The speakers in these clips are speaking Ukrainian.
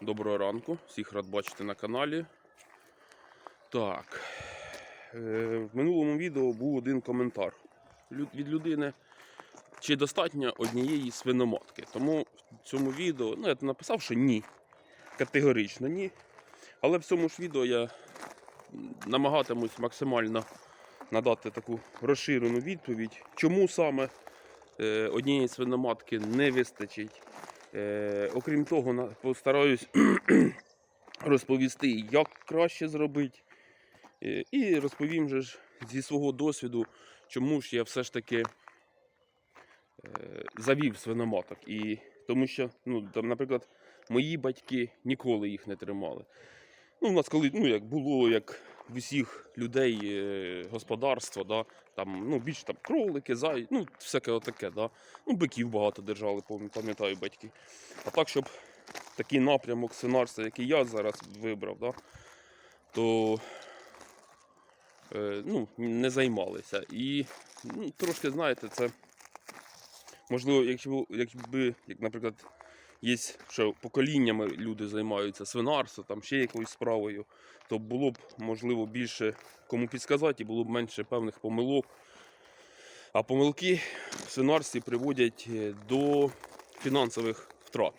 Доброго ранку, всіх рад бачити на каналі. Так. е, В минулому відео був один коментар від людини, чи достатньо однієї свиноматки. Тому в цьому відео ну, я написав, що ні. Категорично ні. Але в цьому ж відео я намагатимусь максимально надати таку розширену відповідь, чому саме е, однієї свиноматки не вистачить. Е, окрім того, постараюсь розповісти, як краще зробити. Е, і розповім же ж зі свого досвіду, чому ж я все ж таки е, завів свиноматок. І тому що, ну, там, наприклад, мої батьки ніколи їх не тримали. Ну, у нас коли ну, як було, як в усіх людей е, господарство, да, там, ну, більше там кролики, зай, ну, всяке отаке, да. Ну, биків багато держали, пам'ятаю батьки. А так, щоб такий напрямок свинарства, який я зараз вибрав, да, то е, ну, не займалися. І ну, трошки, знаєте, це можливо, якщо якби, як, наприклад, є, що поколіннями люди займаються свинарством, там ще якоюсь справою, то було б можливо більше кому підсказати і було б менше певних помилок. А помилки в свинарстві приводять е, до фінансових втрат.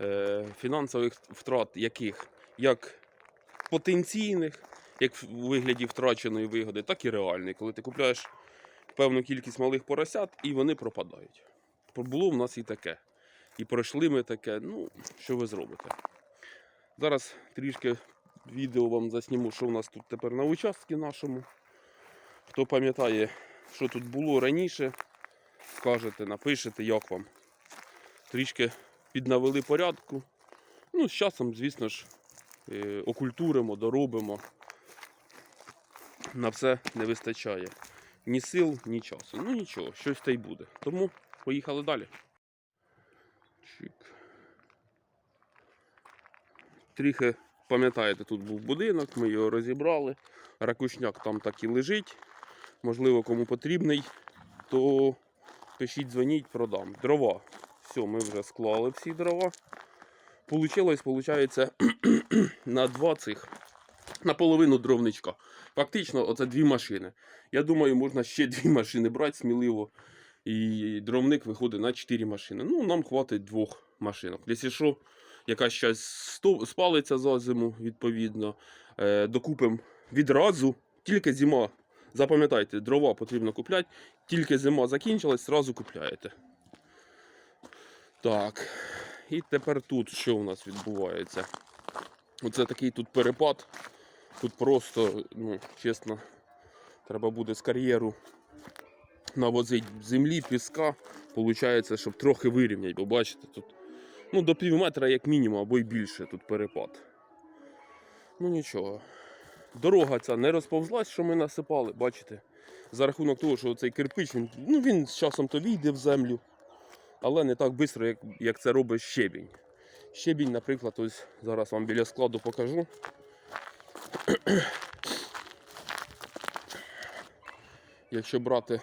Е, Фінансових втрат яких? Як потенційних, як в вигляді втраченої вигоди, так і реальної, коли ти купляєш певну кількість малих поросят і вони пропадають. Було в нас і таке. І пройшли ми таке. Ну, що ви зробите? Зараз трішки відео вам засніму, що в нас тут тепер на участку нашому. Хто пам'ятає, що тут було раніше, скажете, напишете, як вам. Трішки піднавели порядку. Ну, з часом, звісно ж, е, окультуримо, доробимо. На все не вистачає. Ні сил, ні часу. Ну нічого, щось та й буде. Тому поїхали далі. Чик. Трохи, пам'ятаєте, тут був будинок, ми його розібрали. Ракушняк там так і лежить. Можливо, кому потрібний, то пишіть, дзвоніть, продам. Дрова. Все, ми вже склали всі дрова. Получилось, виходить, на два цих, на половину дровничка. Фактично, оце дві машини. Я думаю, можна ще дві машини брати сміливо. І дровник виходить на 4 машини. Ну, нам хватить двох машинок. Якщо що, якась щось спалиться за зиму, відповідно, е, докупимо відразу, тільки зима. Запам'ятайте, дрова потрібно купляти, тільки зима закінчилась, зразу купляєте. Так. І тепер тут що у нас відбувається? Оце такий тут перепад. Тут просто, ну, чесно, треба буде з кар'єру навозити землі, піска. Получається, щоб трохи вирівняти, бо бачите, тут ну, до пів метра як мінімум, або й більше тут перепад. Ну нічого. Дорога ця не розповзлась, що ми насипали, бачите. За рахунок того, що цей кирпич, він, ну, він з часом то війде в землю, але не так швидко, як, як це робить щебінь. Щебінь, наприклад, ось зараз вам біля складу покажу. Якщо брати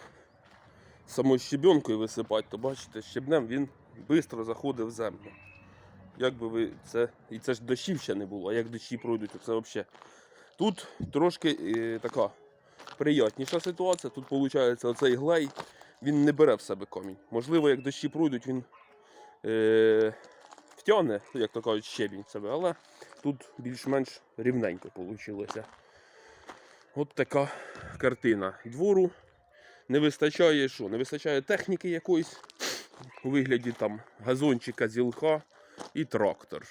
самою щебенкою висипати, то бачите, щебнем він швидко заходить в землю. Як би ви це. І це ж дощів ще не було, а як дощі пройдуть, то це взагалі. Тут трошки е, така приятніша ситуація. Тут виходить оцей глей, він не бере в себе камінь. Можливо, як дощі пройдуть, він е, втягне, як то кажуть, щебінь себе, але тут більш-менш рівненько вийшло. От така картина двору. Не вистачає що? Не вистачає техніки якоїсь у вигляді там газончика, зілка і трактор.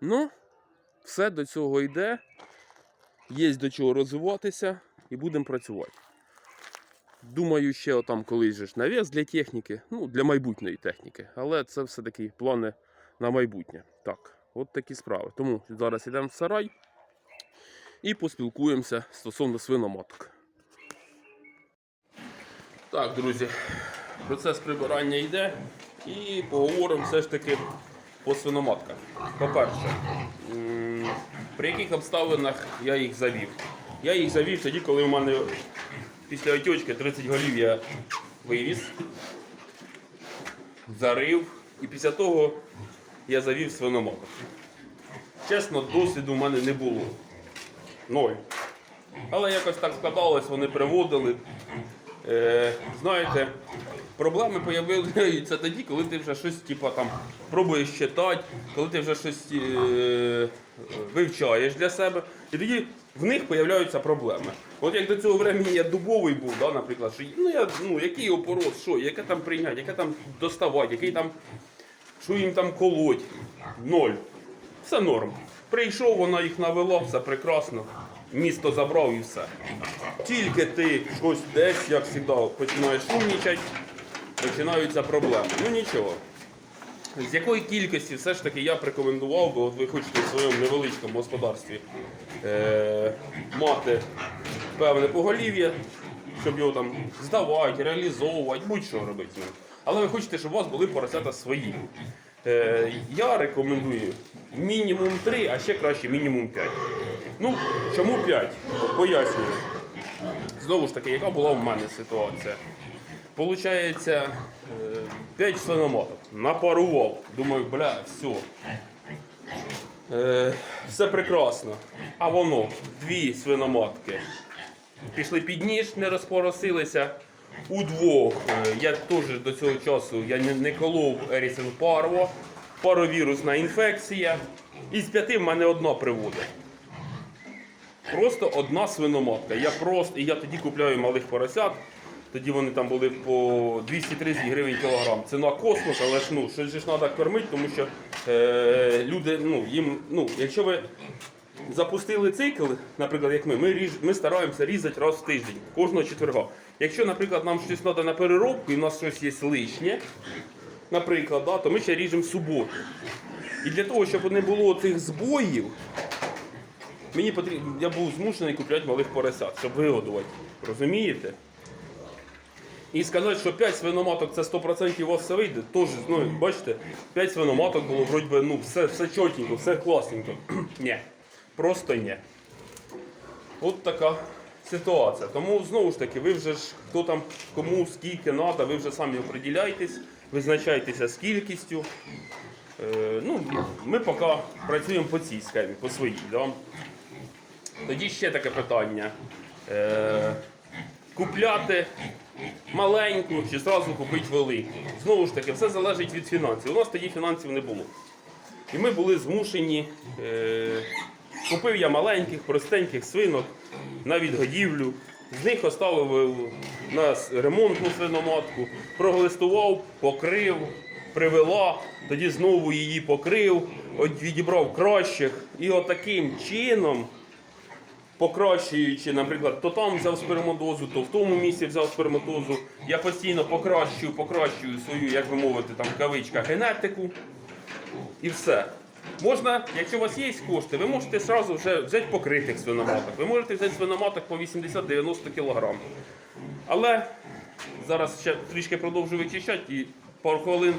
Ну, все до цього йде. Є до чого розвиватися і будемо працювати. Думаю, ще отам колись же ж навіс для техніки, ну, для майбутньої техніки. Але це все-таки плани на майбутнє. Так, от такі справи. Тому зараз йдемо в сарай і поспілкуємося стосовно свиноматок. Так, друзі, процес прибирання йде і поговоримо все ж таки по свиноматках. По-перше, при яких обставинах я їх завів? Я їх завів тоді, коли у мене після отечки 30 голів я вивіз, зарив. І після того я завів свиноматок. Чесно, досвіду в мене не було. Ноль. Але якось так складалось, вони приводили. Е, знаєте, проблеми з'являються тоді, коли ти вже щось типа, там, пробуєш читати, коли ти вже щось е, вивчаєш для себе. І тоді в них з'являються проблеми. От як до цього времени я дубовий був, да, наприклад, що ну, я, ну, який опорос, що, яке там прийняти, яке там доставати, який там, що їм там колоть. Ноль. Все норм. Прийшов, вона їх навела, все прекрасно. Місто забрав і все. Тільки ти щось десь, як завжди, починаєш шумнічати, починаються проблеми. Ну нічого. З якої кількості все ж таки я б рекомендував би, от ви хочете в своєму невеличкому господарстві е- мати певне поголів'я, щоб його там здавати, реалізовувати, будь-що робити з. Але ви хочете, щоб у вас були поросята свої. Е, я рекомендую мінімум 3, а ще краще мінімум 5. Ну, чому 5? Пояснюю. Знову ж таки, яка була в мене ситуація? Получається, 5 свиноматок. Напарував. Думаю, бля, все. Е, все прекрасно. А воно, дві свиноматки. Пішли під ніж, не розпоросилися. Удвох. Е, я теж до цього часу я не, не колов Ерісен Парво, паровірусна інфекція. Із п'яти в мене одна приводить. Просто одна свиноматка. Я просто, і я тоді купляю малих поросят. Тоді вони там були по 230 гривень кілограм. Ціна космос, але ж ну, щось ж треба кормити, тому що е, люди, ну, їм, ну, якщо ви запустили цикл, наприклад, як ми, ми, ріж, ми стараємося різати раз в тиждень, кожного четверга. Якщо, наприклад, нам щось треба на переробку і в нас щось є лишнє, наприклад, да, то ми ще ріжемо суботу. І для того, щоб не було цих збоїв, Мені потрібно, я був змушений купляти малих поросят, щоб вигодувати. Розумієте? І сказати, що 5 свиноматок це 100% у вас все вийде, теж, ну, бачите, 5 свиноматок було вроді би, ну, все, все чотенько, все класненько. ні. Просто ні. От така ситуація. Тому знову ж таки, ви вже ж хто там кому скільки треба, ви вже самі оприділяйтесь, визначайтеся з кількістю. Е, ну, ми поки працюємо по цій схемі, по своїй. Да? Тоді ще таке питання. Е, купляти маленьку чи зразу купити велику. Знову ж таки, все залежить від фінансів. У нас тоді фінансів не було. І ми були змушені. Е, купив я маленьких, простеньких свинок на відгодівлю. З них оставив на ремонтну свиноматку, проглистував, покрив, привела, тоді знову її покрив, відібрав кращих. І отаким чином покращуючи, наприклад, то там взяв сперматозу, то в тому місці взяв сперматозу. Я постійно покращую, покращую свою, як би мовити, там в кавичках генетику. І все. Можна, якщо у вас є кошти, ви можете одразу вже взяти покритих свиноматок. Ви можете взяти свиноматок по 80-90 кг. Але зараз ще трішки продовжу вичищати і пару хвилин,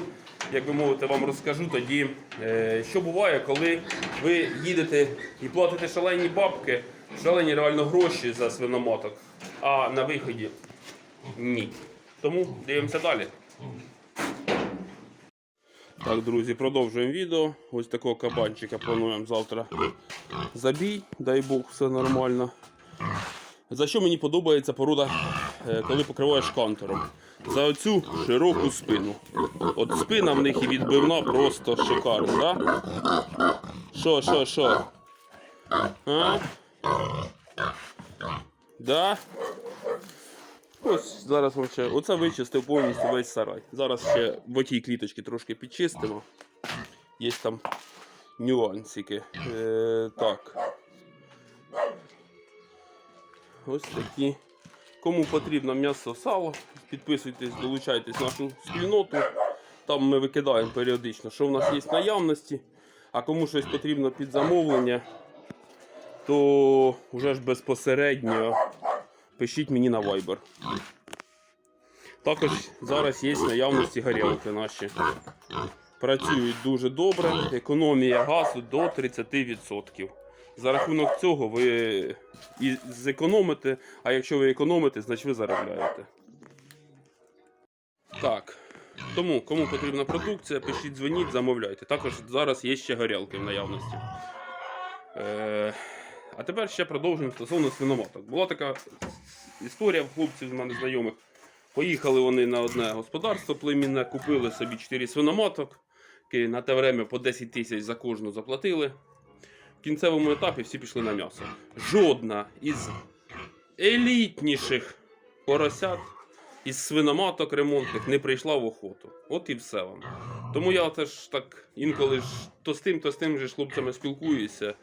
як би мовити, вам розкажу тоді, е, що буває, коли ви їдете і платите шалені бабки, шалені реально гроші за свиноматок, а на виході ні. Тому дивимося далі. Так, друзі, продовжуємо відео. Ось такого кабанчика плануємо завтра забій, дай Бог, все нормально. За що мені подобається порода, коли покриваєш кантором? За оцю широку спину. От спина в них і відбивна просто шикарна, да? Що, що, що? А? Да? Ось зараз вам ще. Оце вичистив повністю весь сарай. Зараз ще в отій кліточці трошки підчистимо. Є там нюансики. Е, так. Ось такі. Кому потрібно м'ясо сало, підписуйтесь, долучайтесь в нашу спільноту. Там ми викидаємо періодично, що в нас є наявності. А кому щось потрібно під замовлення, то вже ж безпосередньо пишіть мені на Viber. Також зараз є наявності горілки наші. Працюють дуже добре, економія газу до 30%. За рахунок цього ви і зекономите, а якщо ви економите, значить ви заробляєте. Так, Тому, кому потрібна продукція, пишіть, дзвоніть, замовляйте. Також зараз є ще горілки в наявності. Е, а тепер ще продовжуємо стосовно свиноматок. Була така історія в хлопців з мене знайомих. Поїхали вони на одне господарство племінне, купили собі 4 свиноматок, які на те время по 10 тисяч за кожну заплатили. В кінцевому етапі всі пішли на м'ясо. Жодна із елітніших поросят із свиноматок ремонтних не прийшла в охоту. От і все вам. Тому я теж так інколи ж то з тим, то з тим же хлопцями спілкуюся.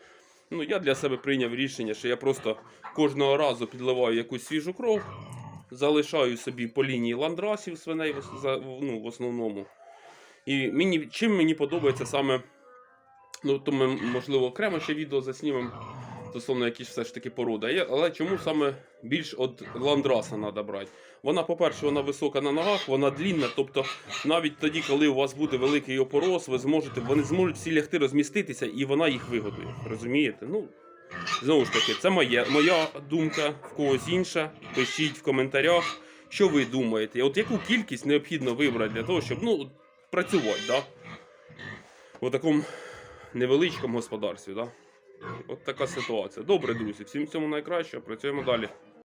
Ну, я для себе прийняв рішення, що я просто кожного разу підливаю якусь свіжу кров, залишаю собі по лінії ландрасів свиней ну, в основному. І мені, чим мені подобається саме, ну то ми, можливо, окремо ще відео заснімемо стосовно якісь все ж таки породи. Я- Але чому саме більш от ландраса треба брати? Вона, по-перше, вона висока на ногах, вона длінна, тобто навіть тоді, коли у вас буде великий опорос, ви зможете, вони зможуть всі лягти розміститися і вона їх вигодує. Розумієте? Ну, знову ж таки, це моя, моя думка, в когось інша. Пишіть в коментарях, що ви думаєте. От яку кількість необхідно вибрати для того, щоб ну, працювати, да? у такому невеличкому господарстві. Да? От така ситуація. Добре, друзі, всім цьому найкраще. працюємо далі.